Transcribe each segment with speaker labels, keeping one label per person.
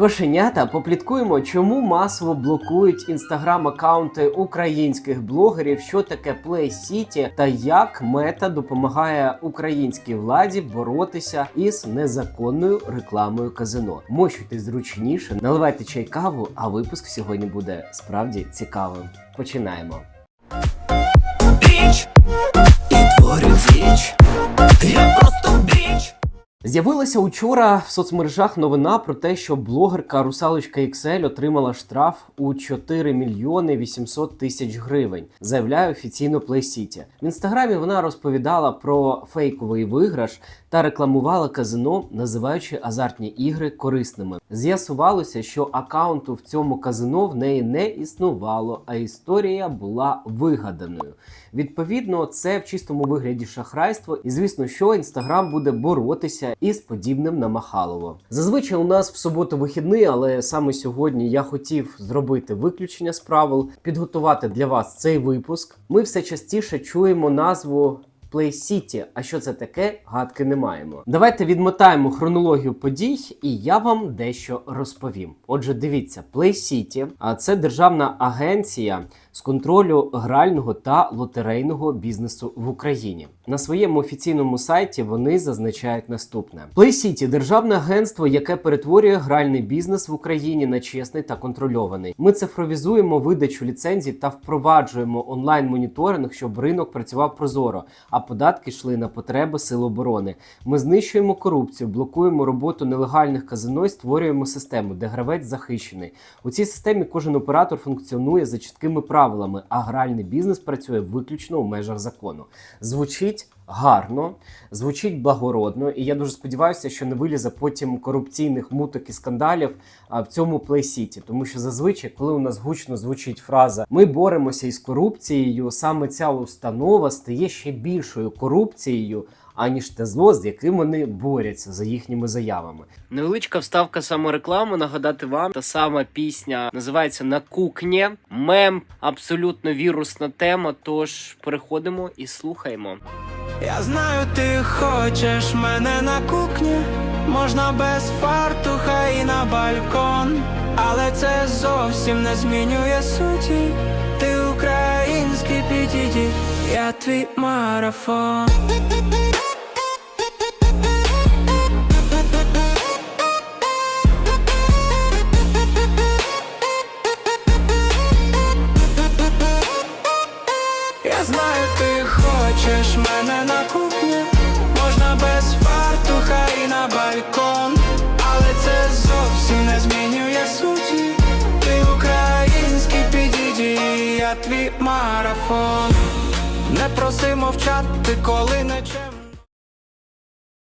Speaker 1: Кошенята попліткуємо, чому масово блокують інстаграм-аккаунти українських блогерів, що таке Play City та як мета допомагає українській владі боротися із незаконною рекламою казино. Мощуйтесь зручніше, наливайте чай каву, а випуск сьогодні буде справді цікавим. Починаємо.
Speaker 2: Біч і творю. Я просто біч.
Speaker 1: З'явилася учора в соцмережах новина про те, що блогерка Русалочка XL отримала штраф у 4 мільйони 800 тисяч гривень. Заявляє офіційно Play City. В інстаграмі вона розповідала про фейковий виграш та рекламувала казино, називаючи азартні ігри корисними. З'ясувалося, що акаунту в цьому казино в неї не існувало, а історія була вигаданою. Відповідно, це в чистому вигляді шахрайство, і звісно, що інстаграм буде боротися із подібним на Махалово. Зазвичай у нас в суботу вихідний, але саме сьогодні я хотів зробити виключення з правил, підготувати для вас цей випуск. Ми все частіше чуємо назву. Play City. А що це таке? Гадки не маємо. Давайте відмотаємо хронологію подій, і я вам дещо розповім. Отже, дивіться, Play City – а це державна агенція з контролю грального та лотерейного бізнесу в Україні. На своєму офіційному сайті вони зазначають наступне: Play City – державне агентство, яке перетворює гральний бізнес в Україні на чесний та контрольований. Ми цифровізуємо видачу ліцензій та впроваджуємо онлайн-моніторинг, щоб ринок працював прозоро, а податки йшли на потреби сил оборони. Ми знищуємо корупцію, блокуємо роботу нелегальних казино і створюємо систему, де гравець захищений. У цій системі кожен оператор функціонує за чіткими правилами, а гральний бізнес працює виключно у межах закону. Звучить гарно, звучить благородно, і я дуже сподіваюся, що не вилізе потім корупційних муток і скандалів в цьому City. Тому що зазвичай, коли у нас гучно звучить фраза Ми боремося із корупцією, саме ця установа стає ще більшою корупцією. Аніж те зло, з яким вони борються за їхніми заявами. Невеличка вставка самореклами. Нагадати вам, та сама пісня називається На кухні. Мем абсолютно вірусна тема. Тож переходимо і слухаємо.
Speaker 2: Я знаю, ти хочеш мене на кухні. Можна без фартуха і на балкон. Але це зовсім не змінює суті. Ти український підійді, я твій марафон. Мене на кухні, можна без фартуха і на балькон, але це зовсім не змінює суті. Ти український підійді, я твій марафон. Не проси мовчати, коли не чим.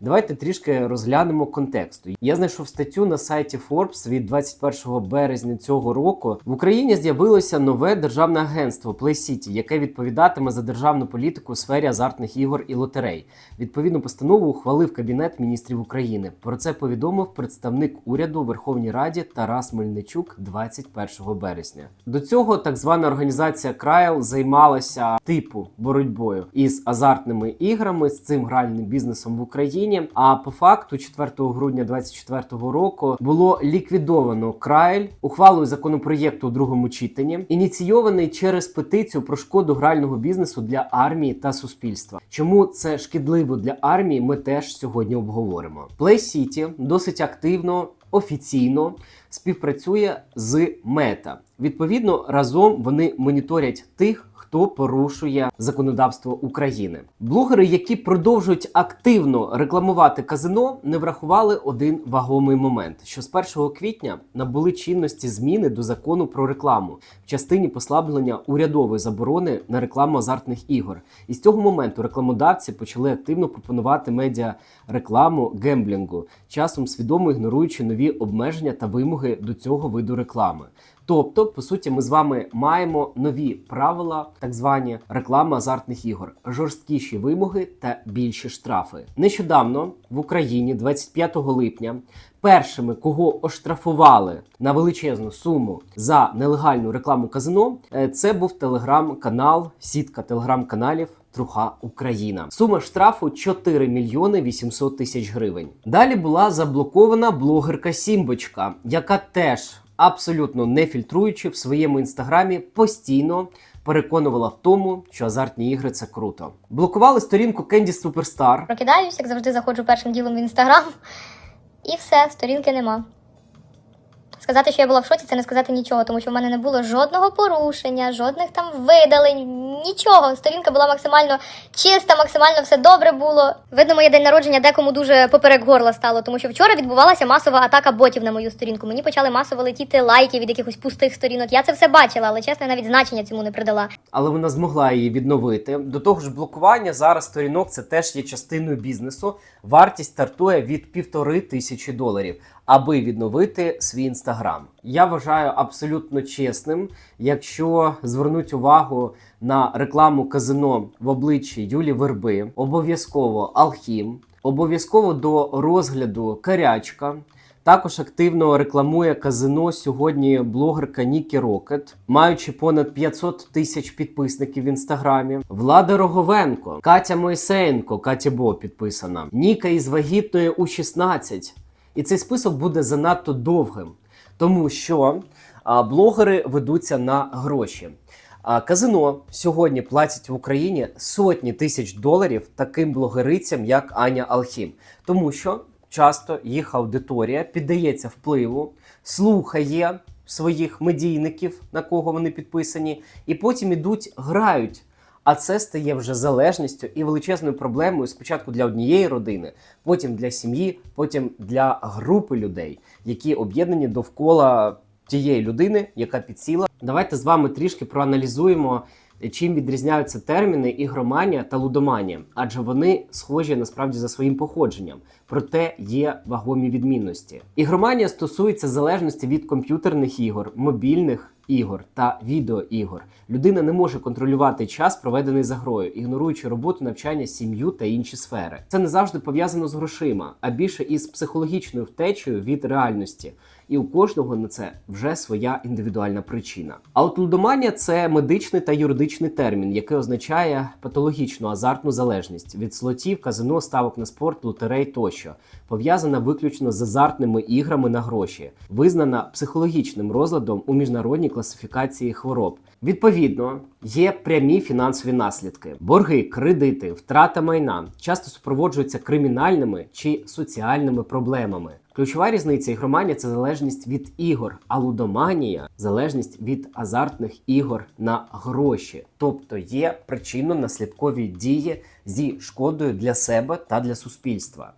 Speaker 1: Давайте трішки розглянемо контексту. Я знайшов статтю на сайті Forbes від 21 березня цього року. В Україні з'явилося нове державне агентство Play City, яке відповідатиме за державну політику у сфері азартних ігор і лотерей. Відповідну постанову ухвалив Кабінет міністрів України. Про це повідомив представник уряду Верховній Раді Тарас Мельничук 21 березня. До цього так звана організація Крайл займалася типу боротьбою із азартними іграми з цим гральним бізнесом в Україні. А по факту, 4 грудня 2024 року було ліквідовано Крайль ухвалою законопроєкту у другому читанні, ініційований через петицію про шкоду грального бізнесу для армії та суспільства. Чому це шкідливо для армії? Ми теж сьогодні обговоримо. Play City досить активно. Офіційно співпрацює з Мета. Відповідно, разом вони моніторять тих, хто порушує законодавство України. Блогери, які продовжують активно рекламувати казино, не врахували один вагомий момент: що з 1 квітня набули чинності зміни до закону про рекламу в частині послаблення урядової заборони на рекламу азартних ігор. І з цього моменту рекламодавці почали активно пропонувати медіа рекламу гемблінгу, часом свідомо ігноруючи нові обмеження та вимоги до цього виду реклами. Тобто, по суті, ми з вами маємо нові правила, так звані реклами азартних ігор, жорсткіші вимоги та більші штрафи. Нещодавно в Україні, 25 липня, першими, кого оштрафували на величезну суму за нелегальну рекламу казино, е, це був телеграм-канал, сітка телеграм-каналів. Труха Україна. Сума штрафу 4 мільйони 800 тисяч гривень. Далі була заблокована блогерка Сімбочка, яка теж абсолютно не фільтруючи в своєму інстаграмі постійно переконувала в тому, що азартні ігри це круто. Блокували сторінку Candy Superstar.
Speaker 3: Прокидаюсь, як завжди, заходжу першим ділом в інстаграм, і все, сторінки нема. Сказати, що я була в шоці, це не сказати нічого, тому що в мене не було жодного порушення, жодних там видалень, нічого. Сторінка була максимально чиста, максимально все добре було. Видно, моє день народження декому дуже поперек горла стало, тому що вчора відбувалася масова атака ботів на мою сторінку. Мені почали масово летіти лайки від якихось пустих сторінок. Я це все бачила, але чесно, я навіть значення цьому не придала.
Speaker 1: але вона змогла її відновити. До того ж, блокування зараз сторінок це теж є частиною бізнесу. Вартість стартує від півтори тисячі доларів, аби відновити свій інстаграм. Я вважаю абсолютно чесним, якщо звернуть увагу на рекламу казино в обличчі Юлі Верби, обов'язково Алхім, обов'язково до розгляду Карячка. Також активно рекламує казино сьогодні блогерка Нікі Рокет, маючи понад 500 тисяч підписників в інстаграмі. Влада Роговенко, Катя Мойсеєнко, Катя Бо підписана, Ніка із вагітної у 16. І цей список буде занадто довгим, тому що блогери ведуться на гроші. Казино сьогодні платять в Україні сотні тисяч доларів таким блогерицям, як Аня Алхім, тому що часто їх аудиторія піддається впливу, слухає своїх медійників, на кого вони підписані, і потім ідуть, грають. А це стає вже залежністю і величезною проблемою спочатку для однієї родини, потім для сім'ї, потім для групи людей, які об'єднані довкола тієї людини, яка підсіла. Давайте з вами трішки проаналізуємо, чим відрізняються терміни ігроманія та лудоманія, адже вони схожі насправді за своїм походженням. Проте є вагомі відмінності. Ігроманія стосується залежності від комп'ютерних ігор, мобільних ігор та відеоігор. Людина не може контролювати час, проведений за грою, ігноруючи роботу, навчання, сім'ю та інші сфери. Це не завжди пов'язано з грошима, а більше із психологічною втечею від реальності. І у кожного на це вже своя індивідуальна причина. А от лудоманія це медичний та юридичний термін, який означає патологічну азартну залежність від слотів, казино, ставок на спорт, лотерей тощо, пов'язана виключно з азартними іграми на гроші, визнана психологічним розладом у міжнародній класифікації хвороб. Відповідно, є прямі фінансові наслідки: борги, кредити, втрата майна часто супроводжуються кримінальними чи соціальними проблемами. Ключова різниця ігроманія це залежність від ігор, а лудоманія залежність від азартних ігор на гроші, тобто є причинно-наслідкові дії зі шкодою для себе та для суспільства.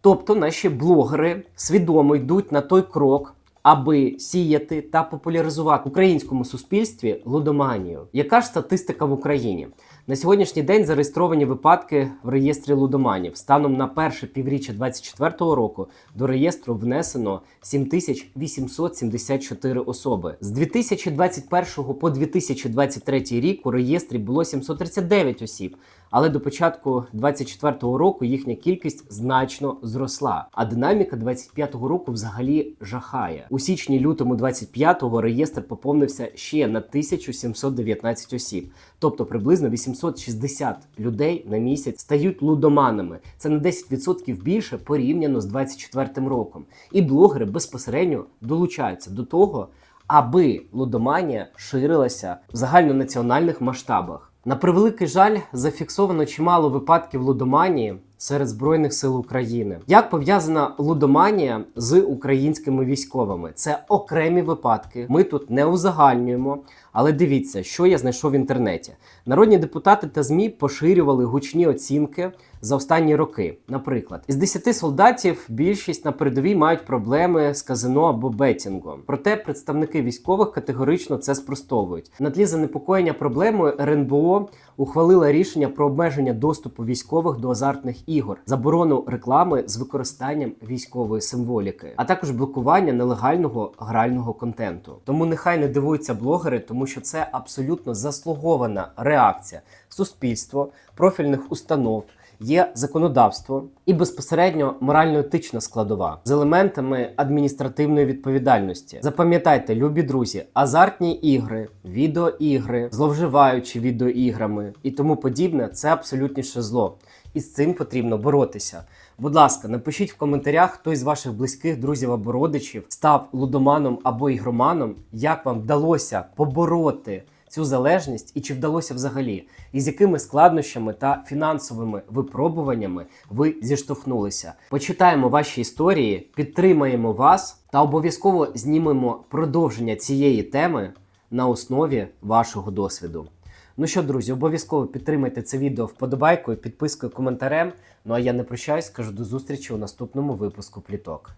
Speaker 1: Тобто наші блогери свідомо йдуть на той крок, аби сіяти та популяризувати в українському суспільстві лудоманію. Яка ж статистика в Україні? На сьогоднішній день зареєстровані випадки в реєстрі лудоманів. Станом на перше півріччя 2024 року до реєстру внесено 7874 особи. З 2021 по 2023 рік у реєстрі було 739 осіб, але до початку 2024 року їхня кількість значно зросла. А динаміка 2025 року взагалі жахає. У січні-лютому 2025 реєстр поповнився ще на 1719 осіб, тобто приблизно 860 людей на місяць стають лудоманами. Це на 10% більше порівняно з 2024 роком. І блогери безпосередньо долучаються до того, аби лудоманія ширилася в загальнонаціональних масштабах. На превеликий жаль, зафіксовано чимало випадків лудоманії серед збройних сил України. Як пов'язана лудоманія з українськими військовими? Це окремі випадки. Ми тут не узагальнюємо. Але дивіться, що я знайшов в інтернеті. Народні депутати та ЗМІ поширювали гучні оцінки за останні роки. Наприклад, із 10 солдатів більшість на передовій мають проблеми з казино або бетінгом. Проте представники військових категорично це спростовують. На тлі занепокоєння проблемою РНБО ухвалила рішення про обмеження доступу військових до азартних ігор, заборону реклами з використанням військової символіки, а також блокування нелегального грального контенту. Тому нехай не дивуються блогери, тому що це абсолютно заслугована реакція суспільства, профільних установ Є законодавство і безпосередньо морально-етична складова з елементами адміністративної відповідальності. Запам'ятайте, любі друзі, азартні ігри, відеоігри, зловживаючи відеоіграми і тому подібне це абсолютніше зло. І з цим потрібно боротися. Будь ласка, напишіть в коментарях, хто із ваших близьких друзів або родичів став лудоманом або ігроманом, як вам вдалося побороти цю залежність і чи вдалося взагалі, і з якими складнощами та фінансовими випробуваннями ви зіштовхнулися. Почитаємо ваші історії, підтримаємо вас та обов'язково знімемо продовження цієї теми на основі вашого досвіду. Ну що, друзі, обов'язково підтримайте це відео вподобайкою, підпискою, коментарем. Ну а я не прощаюсь, кажу до зустрічі у наступному випуску пліток.